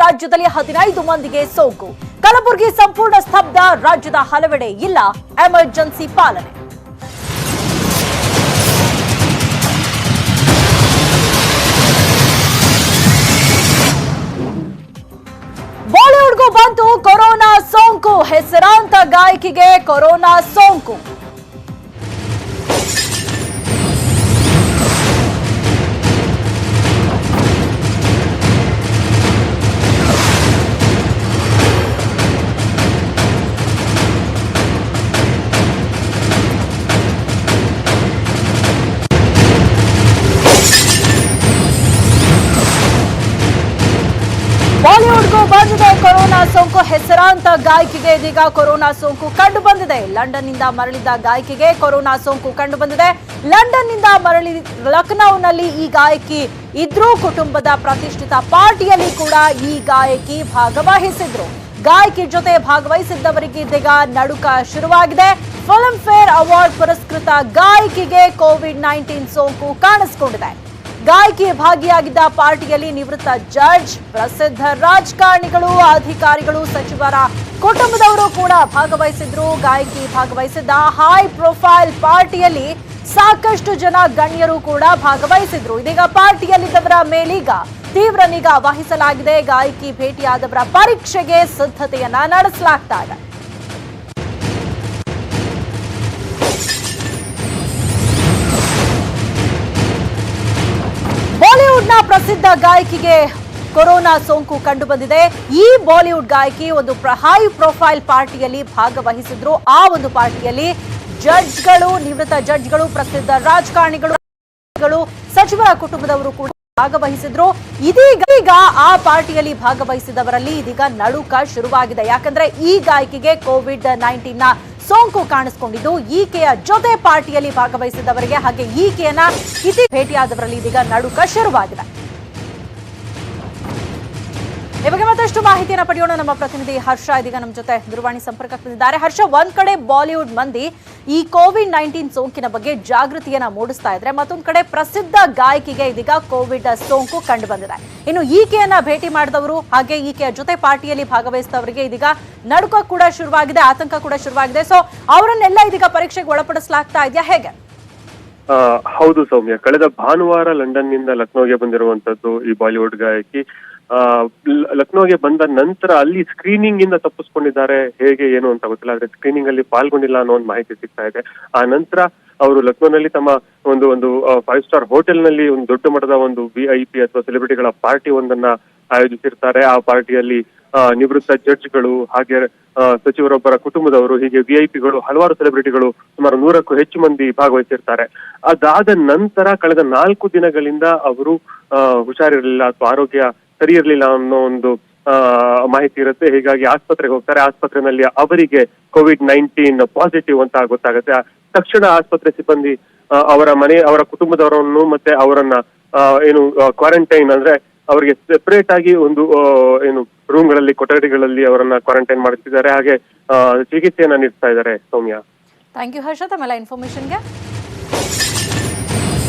ರಾಜ್ಯದಲ್ಲಿ ಹದಿನೈದು ಮಂದಿಗೆ ಸೋಂಕು. ಕಲಬುರಗಿ ಸಂಪೂರ್ಣ ಸ್ತಬ್ಧ, ರಾಜ್ಯದ ಹಲವೆಡೆ ಇಲ್ಲ ಎಮರ್ಜೆನ್ಸಿ ಪಾಲನೆ. ಬಾಲಿವುಡ್ಗೂ ಬಂತು ಕೊರೋನಾ ಸೋಂಕು. ಹೆಸರಾಂತ ಗಾಯಕಿಗೆ ಕೊರೋನಾ ಸೋಂಕು. ಬಂದಿದೆ ಕೊರೋನಾ ಸೋಂಕು ಹೆಸರಾಂತ ಗಾಯಕಿಗೆ ಇದೀಗ ಕೊರೋನಾ ಸೋಂಕು ಕಂಡು ಬಂದಿದೆ ಲಂಡನ್ನಿಂದ ಮರಳಿದ ಗಾಯಕಿಗೆ ಕೊರೋನಾ ಸೋಂಕು ಕಂಡು ಬಂದಿದೆ ಲಂಡನ್ನಿಂದ ಮರಳಿ ಲಖನೌನಲ್ಲಿ ಈ ಗಾಯಕಿ ಇದ್ರೂ ಕುಟುಂಬದ ಪ್ರತಿಷ್ಠಿತ ಪಾರ್ಟಿಯಲ್ಲಿ ಕೂಡ ಈ ಗಾಯಕಿ ಭಾಗವಹಿಸಿದ್ರು. ಗಾಯಕಿ ಜೊತೆ ಭಾಗವಹಿಸಿದ್ದವರಿಗೆ ಇದೀಗ ನಡುಕ ಶುರುವಾಗಿದೆ. ಫಿಲ್ಮ್ ಫೇರ್ ಅವಾರ್ಡ್ ಪುರಸ್ಕೃತ ಗಾಯಕಿಗೆ ಕೋವಿಡ್ ನೈನ್ಟೀನ್ ಸೋಂಕು ಕಾಣಿಸಿಕೊಂಡಿದೆ. ಗಾಯಕಿ ಭಾಗಿಯಾಗಿದ್ದ ಪಾರ್ಟಿಯಲ್ಲಿ ನಿವೃತ್ತ ಜಡ್ಜ್, ಪ್ರಸಿದ್ಧ ರಾಜಕಾರಣಿಗಳು, ಅಧಿಕಾರಿಗಳು, ಸಚಿವರ ಕುಟುಂಬದವರು ಕೂಡ ಭಾಗವಹಿಸಿದ್ರು. ಗಾಯಕಿ ಭಾಗವಹಿಸಿದ್ದ ಹೈ ಪ್ರೊಫೈಲ್ ಪಾರ್ಟಿಯಲ್ಲಿ ಸಾಕಷ್ಟು ಜನ ಗಣ್ಯರು ಕೂಡ ಭಾಗವಹಿಸಿದ್ರು. ಇದೀಗ ಪಾರ್ಟಿಯಲ್ಲಿದ್ದವರ ಮೇಲೀಗ ತೀವ್ರ ನಿಗಾ ವಹಿಸಲಾಗಿದೆ. ಗಾಯಕಿ ಭೇಟಿಯಾದವರ ಪರೀಕ್ಷೆಗೆ ಸಿದ್ಧತೆಯನ್ನ ನಡೆಸಲಾಗ್ತಾ ಇದೆ. ಪ್ರಸಿದ್ಧ ಗಾಯಕಿಗೆ ಕೊರೋನಾ ಸೋಂಕು ಕಂಡು ಬಂದಿದೆ ಈ ಬಾಲಿವುಡ್ ಗಾಯಕಿ ಒಂದು ಹೈ ಪ್ರೊಫೈಲ್ ಪಾರ್ಟಿಯಲ್ಲಿ ಭಾಗವಹಿಸಿದ್ರು. ಆ ಒಂದು ಪಾರ್ಟಿಯಲ್ಲಿ ಜಡ್ಜ್ಗಳು ನಿವೃತ್ತ ಜಡ್ಜ್ಗಳು ಪ್ರಸಿದ್ಧ ರಾಜಕಾರಣಿಗಳು ಗಳು, ಸಚಿವರ ಕುಟುಂಬದವರು ಕೂಡ ಭಾಗವಹಿಸಿದ್ರು. ಇದೀಗ ಈಗ ಆ ಪಾರ್ಟಿಯಲ್ಲಿ ಭಾಗವಹಿಸಿದವರಲ್ಲಿ ಇದೀಗ ನಡುಕ ಶುರುವಾಗಿದೆ. ಯಾಕಂದ್ರೆ ಈ ಗಾಯಕಿಗೆ ಕೋವಿಡ್ ನೈನ್ಟೀನ್ನ ಸೋಂಕು ಕಾಣಿಸಿಕೊಂಡಿದ್ದು ಈಕೆಯ ಜೊತೆ ಪಾರ್ಟಿಯಲ್ಲಿ ಭಾಗವಹಿಸಿದವರಿಗೆ ಹಾಗೆ ಈಕೆಯನ್ನ ಇತಿ ಭೇಟಿಯಾದವರಲ್ಲಿ ಇದೀಗ ನಡುಕ ಶುರುವಾಗಿದೆ. ಈ ಬಗ್ಗೆ ಮತ್ತಷ್ಟು ಮಾಹಿತಿಯನ್ನು ಪಡೆಯೋಣ. ನಮ್ಮ ಪ್ರತಿನಿಧಿ ಹರ್ಷ ಇದೀಗ ನಮ್ಮ ಜೊತೆ ದೂರವಾಣಿ ಸಂಪರ್ಕಕ್ಕೆ ಬಂದಿದ್ದಾರೆ ಹರ್ಷ, ಒಂದ್ ಕಡೆ ಬಾಲಿವುಡ್ ಮಂದಿ ಈ ಕೋವಿಡ್ ನೈನ್ಟೀನ್ ಸೋಂಕಿನ ಬಗ್ಗೆ ಜಾಗೃತಿಯನ್ನ ಮೂಡಿಸ್ತಾ ಇದ್ರೆ, ಮತ್ತೊಂದ್ ಕಡೆ ಪ್ರಸಿದ್ಧ ಗಾಯಕಿಗೆ ಇದೀಗ ಕೋವಿಡ್ ಸೋಂಕು ಕಂಡು ಬಂದಿದೆ ಇನ್ನು ಈಕೆಯನ್ನ ಭೇಟಿ ಮಾಡಿದವರು, ಹಾಗೆ ಈಕೆಯ ಜೊತೆ ಪಾರ್ಟಿಯಲ್ಲಿ ಭಾಗವಹಿಸಿದವರಿಗೆ ಇದೀಗ ನಡುಕ ಕೂಡ ಶುರುವಾಗಿದೆ, ಆತಂಕ ಕೂಡ ಶುರುವಾಗಿದೆ. ಸೊ ಅವರನ್ನೆಲ್ಲ ಇದೀಗ ಪರೀಕ್ಷೆಗೆ ಒಳಪಡಿಸಲಾಗ್ತಾ ಇದೆಯಾ? ಹೇಗೆ? ಹೌದು ಸೌಮ್ಯ. ಕಳೆದ ಭಾನುವಾರ ಲಂಡನ್ನಿಂದ ಲಕ್ನೋಗೆ ಬಂದಿರುವಂತದ್ದು ಈ ಬಾಲಿವುಡ್ ಗಾಯಕಿ ಲಕ್ನೋಗೆ ಬಂದ ನಂತರ ಅಲ್ಲಿ ಸ್ಕ್ರೀನಿಂಗ್ ಇಂದ ತಪ್ಪಿಸ್ಕೊಂಡಿದ್ದಾರೆ. ಹೇಗೆ, ಏನು ಅಂತ ಗೊತ್ತಿಲ್ಲ. ಆದ್ರೆ ಸ್ಕ್ರೀನಿಂಗ್ ಅಲ್ಲಿ ಪಾಲ್ಗೊಂಡಿಲ್ಲ ಅನ್ನೋ ಒಂದು ಮಾಹಿತಿ ಸಿಗ್ತಾ ಇದೆ. ಆ ನಂತರ ಅವರು ಲಕ್ನೋನಲ್ಲಿ ತಮ್ಮ ಒಂದು ಒಂದು ಫೈವ್ ಸ್ಟಾರ್ ಹೋಟೆಲ್ನಲ್ಲಿ ಒಂದು ದೊಡ್ಡ ಮಟ್ಟದ ಒಂದು ವಿ ಅಥವಾ ಸೆಲೆಬ್ರಿಟಿಗಳ ಪಾರ್ಟಿ ಒಂದನ್ನ ಆಯೋಜಿಸಿರ್ತಾರೆ. ಆ ಪಾರ್ಟಿಯಲ್ಲಿ ನಿವೃತ್ತ ಜಡ್ಜ್ಗಳು ಹಾಗೆ ಸಚಿವರೊಬ್ಬರ ಕುಟುಂಬದವರು, ಹೀಗೆ ವಿ ಐ ಪಿಗಳು ಹಲವಾರು ಸೆಲೆಬ್ರಿಟಿಗಳು ಸುಮಾರು ನೂರಕ್ಕೂ ಹೆಚ್ಚು ಮಂದಿ ಭಾಗವಹಿಸಿರ್ತಾರೆ. ಅದಾದ ನಂತರ ಕಳೆದ ನಾಲ್ಕು ದಿನಗಳಿಂದ ಅವರು ಹುಷಾರಿರ್ಲಿಲ್ಲ ಅಥವಾ ಆರೋಗ್ಯ ಸರಿ ಇರಲಿಲ್ಲ ಅನ್ನೋ ಒಂದು ಮಾಹಿತಿ ಇರುತ್ತೆ. ಹೀಗಾಗಿ ಆಸ್ಪತ್ರೆಗೆ ಹೋಗ್ತಾರೆ. ಆಸ್ಪತ್ರೆನಲ್ಲಿ ಅವರಿಗೆ ಕೋವಿಡ್ ನೈನ್ಟೀನ್ ಪಾಸಿಟಿವ್ ಅಂತ ಗೊತ್ತಾಗುತ್ತೆ. ತಕ್ಷಣ ಆಸ್ಪತ್ರೆ ಸಿಬ್ಬಂದಿ ಅವರ ಮನೆ, ಅವರ ಕುಟುಂಬದವರನ್ನು ಮತ್ತೆ ಅವರನ್ನ ಏನು ಕ್ವಾರಂಟೈನ್ ಅಂದ್ರೆ ಅವರಿಗೆ ಸೆಪರೇಟ್ ಆಗಿ ಒಂದು ಏನು ರೂಮ್ಗಳಲ್ಲಿ ಕೊಠಡಿಗಳಲ್ಲಿ ಅವರನ್ನ ಕ್ವಾರಂಟೈನ್ ಮಾಡುತ್ತಿದ್ದಾರೆ ಹಾಗೆ ಚಿಕಿತ್ಸೆಯನ್ನ ನೀಡ್ತಾ ಇದ್ದಾರೆ ಸೌಮ್ಯ. ಥ್ಯಾಂಕ್ ಯು ಹರ್ಷ. ತಮ್ಮೆಲ್ಲ ಇನ್ಫಾರ್ಮೇಶನ್ಗೆ